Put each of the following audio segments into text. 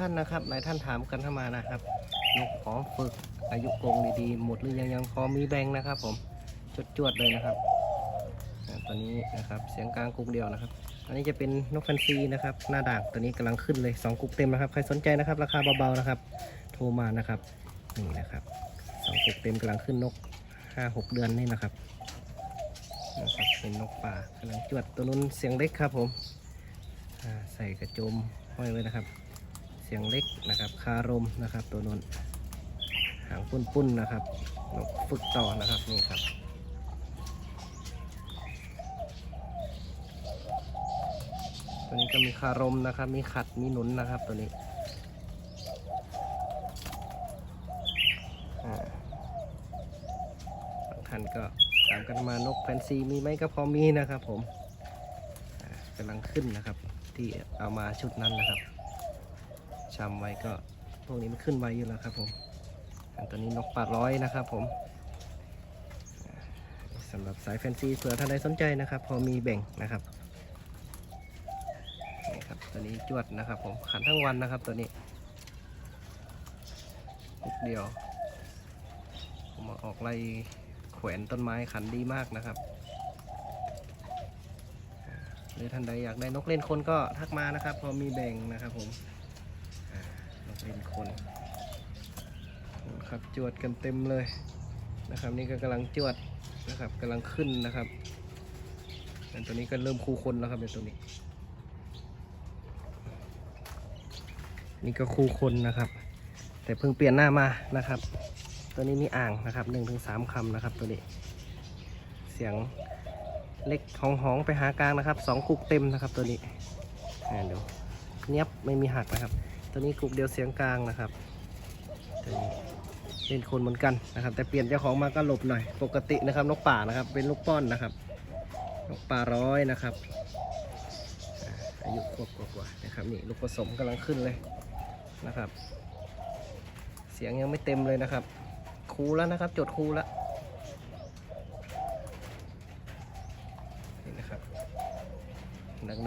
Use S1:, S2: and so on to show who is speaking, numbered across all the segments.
S1: ท่านนะครับ หลายท่านถามกันเข้ามานะครับนกขอฝึกอายุกรงดีๆ หมดหรือยังยังพอมีแบงนะครับ ผมจวดๆเลยนะครับตัวนี้นะครับเสียงกลางกุกเดียวนะครับ อันนี้จะเป็นนกแฟนซีนะครับ หน้าด่างตัวนี้กำลังขึ้นเลยสองกุกเต็มนะครับใครสนใจนะครับ ราคาเบาๆนะครับ โทรมานะครับนี่นะครับสองกุกเต็มกำลังขึ้นนกห้าหกเดือนนี่นะครับนะครับเป็นนกป่ากำลังจวดตัวนู้นเสียงเล็กครับผมใส่กระโจมห้อยไว้นะครับ สียงเล็กนะครับคารมนะครับ ตัวนู้นหางปุ้นๆนะครับนกฝึกต่อนะครับนี่ครับตัวนี้ก็มีคารมนะครับ มีขัด มีหนุนนะครับตัวนี้ บางท่านก็ตามกันมานกแฟนซีมีไหมก็พอมีนะครับผมกำลังขึ้นนะครับ ที่เอามาชุดนั้นนะครับ ชำไว้ก็พวกนี้มันขึ้นไวอยู่แล้วครับผมอันตัวนี้นกปากร้อยนะครับผมอ่าสำหรับสายแฟนซีเผื่อท่านใดสนใจนะครับ พอมีแบ่งนะครับนี่ครับตัวนี้จวดนะครับผมขันทั้งวันนะครับตัวนี้ลูกเดียวผมมาออกไล่แขวนต้นไม้ขันดีมากนะครับหรือท่านใดอยากได้นกเล่นคนก็ทักมานะครับ พอมีแบ่งนะครับผม เล่นคนครับจวดกันเต็มเลยนะครับ นี่ก็กำลังจวดนะครับกำลังขึ้นนะครับอันตัวนี้ก็เริ่มคู่คนแล้วครับในตัวนี้ นี่ก็คู่คนนะครับ แต่เพิ่งเปลี่ยนหน้ามานะครับ ตัวนี้มีอ่างนะครับหนึ่งถึงสามคำนะครับตัวนี้ เสียงเล็กหองหองๆไปหากลางนะครับสองกุกเต็มนะครับตัวนี้อ่าเดี๋ยวเนียบไม่มีหักนะครับ ตัวนี้กุกเดียวเสียงกลางนะครับตัวนี้เล่นคนเหมือนกันนะครับ แต่เปลี่ยนเจ้าของมาก็หลบหน่อย ปกตินะครับนกป่านะครับ เป็นลูกป้อนนะครับนกป่าร้อยนะครับ อายุขวบกว่าๆนะครับนี่ลูกผสมกำลังขึ้นเลยนะครับ เสียงยังไม่เต็มเลยนะครับ คูแล้วนะครับ จดคูแล้วนี่นะครับ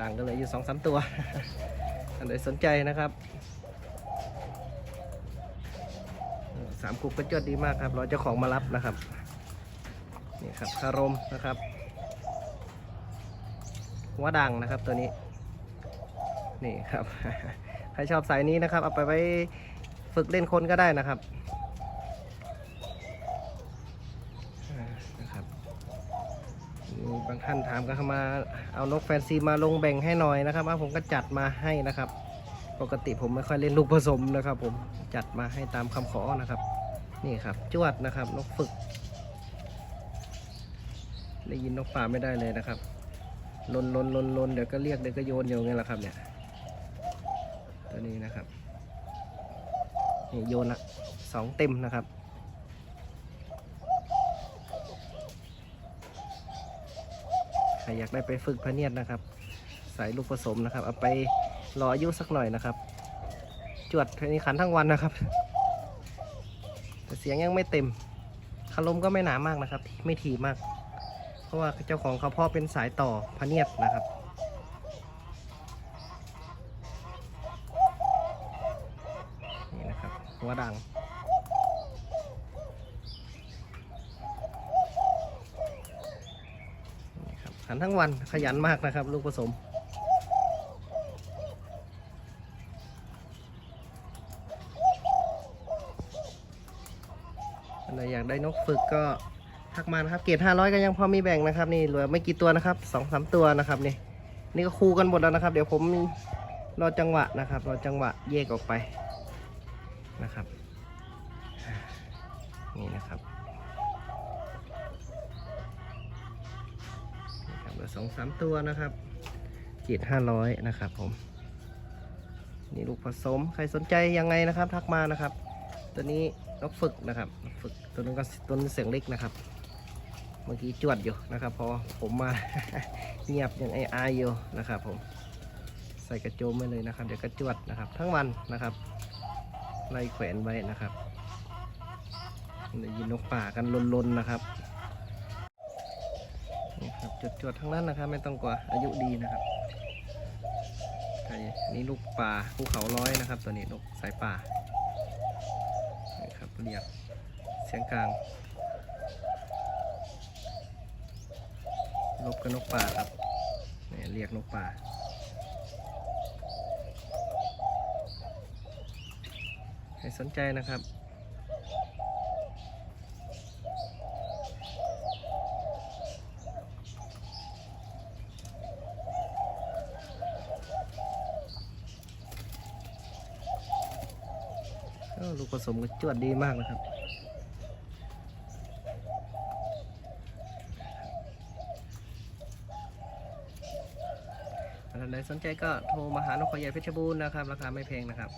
S1: ดังๆก็เลยอยู่สองสามตัวท่านใดสนใจนะครับเออสามคุกก็จดดีมากครับรอเจ้าของมารับนะครับนี่ครับคารมนะครับหัวดังนะครับตัวนี้ นี่ครับ ใครชอบสายนี้นะครับ เอาไปไว้ฝึกเล่นคนก็ได้นะครับนะครับบางท่านถามกันเข้ามาเอานกแฟนซีมาลงแบ่งให้หน่อยนะครับผมก็จัดมาให้นะครับ ปกติผมไม่ค่อยเล่นลูกผสมนะครับ ผมจัดมาให้ตามคำขอนะครับ นี่ครับ จวดนะครับ นกฝึก ได้ยินนกป่าไม่ได้เลยนะครับลนลนลนลนเดี๋ยวก็เรียกเดี๋ยวก็โยนอยู่ไงล่ะครับ เนี่ย ตัวนี้นะครับนี่โยนละสองเต็มนะครับใครอยากได้ไปฝึกพะเนียดนะครับใส่ลูกผสมนะครับ เอาไปรออายุสักหน่อยนะครับ จวดทีนี้ขันทั้งวันนะครับ แต่เสียงยังไม่เต็มคารมก็ไม่หนามากนะครับ ไม่ถี่มาก เพราะว่าเจ้าของเขาพ่อเป็นสายต่อพเนียดนะครับนี่นะครับหัวดังนี่ครับขันทั้งวันขยันมากนะครับ ลูกผสม อัน ไอยากได้นกฝึกก็ทักมานะครับ เกรด500 ก็ยังพอมีแบ่งนะครับ นี่เหลือไม่กี่ตัวนะครับสองสามตัวนะครับนี่นี่ก็คู่กันหมดแล้วนะครับ เดี๋ยวผมรอจังหวะนะครับรอจังหวะแยกออกไปนะครับนี่นะครับนี่ครับเหลือสองสามตัวนะครับเกรด500นะครับผมนี่ลูกผสมใครสนใจยังไงนะครับ ทักมานะครับ ตัวนี้ นกฝึกนะครับ ฝึกตัวนั้นก็ตัวนี้เสียงเล็กนะครับ เมื่อกี้จวดอยู่นะครับพอผมมาเงียบยังไออายอยู่นะครับ ผม ใส่กระโจมไว้เลยนะครับ เดี๋ยวกระจวดนะครับ ทั้งวันนะครับไล่แขวนไว้นะครับได้ยินนกป่ากันลนๆนะครับนี่ครับจวดๆทั้งนั้นนะครับ ไม่ต้องกลัวอายุดีนะครับนนี้ลูกป่าภูเขาร้อยนะครับ ตัวนี้นกสายป่า เนียบเสียงกลางลบกับนกป่าครับเนี่ยเรียกนกป่าใครสนใจนะครับ ลูกผสมก็จวดดีมากนะครับ ท่านใดสนใจก็โทรมาหานกขอใหญ่เพชรบูรณ์นะครับ ราคาไม่แพงนะครับ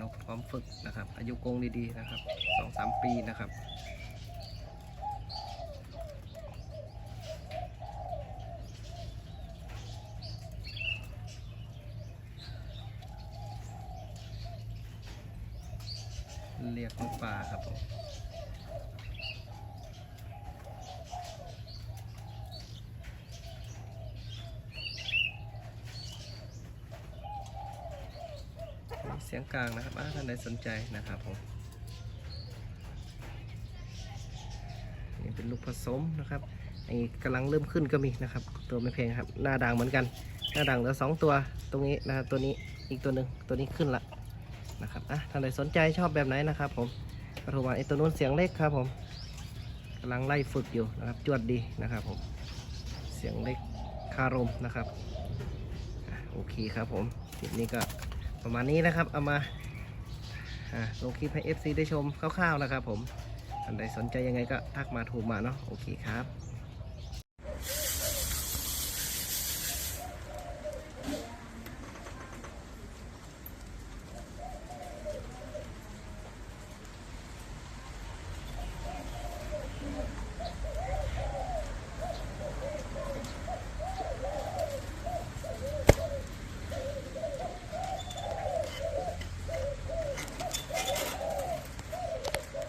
S1: นกพร้อมฝึกนะครับ อายุกงดีๆนะครับสองสามปีนะครับ เรียกนกป่าครับผมเสียงกลางนะครับท่านใดสนใจนะครับผมนี่เป็นลูกผสมนะครับไอ้กำลังเริ่มขึ้นก็มีนะครับ ตัวไม่แพงครับ หน้าด่างเหมือนกัน หน้าด่างเหลือสองตัวตรงนี้นะตัวนี้อีกตัวหนึ่งตัวนี้ขึ้นละ นะครับอะท่านใดสนใจชอบแบบไหนนะครับ ผมกระทรมาไอตัวนู้นเสียงเล็กครับ ผมกำลังไล่ฝึกอยู่นะครับ จวดดีนะครับ ผมเสียงเล็กคารมนะครับโอเคครับผมคลิปนี้ก็ประมาณนี้นะครับ เอามาลงคลิปให้ FC ได้ชมคร่าวๆนะครับ ผมท่านใดสนใจยังไงก็ทักมาโทรมาเนาะโอเคครับ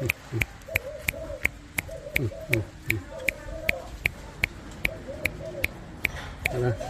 S2: 嗯嗯嗯嗯嗯嗯。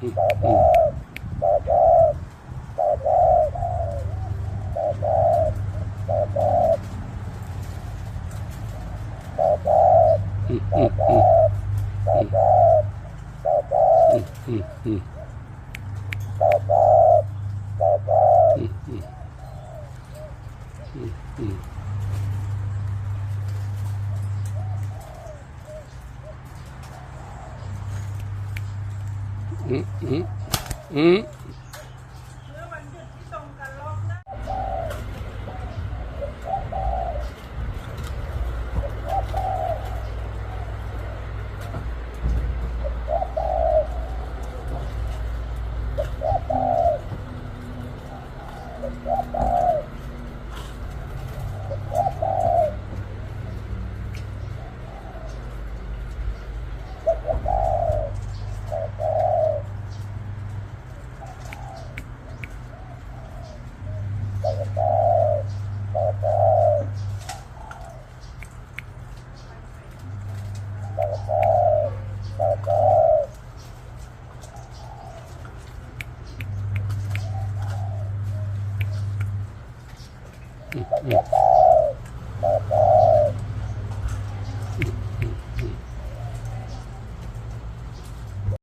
S2: 嗯。嗯嗯嗯嗯。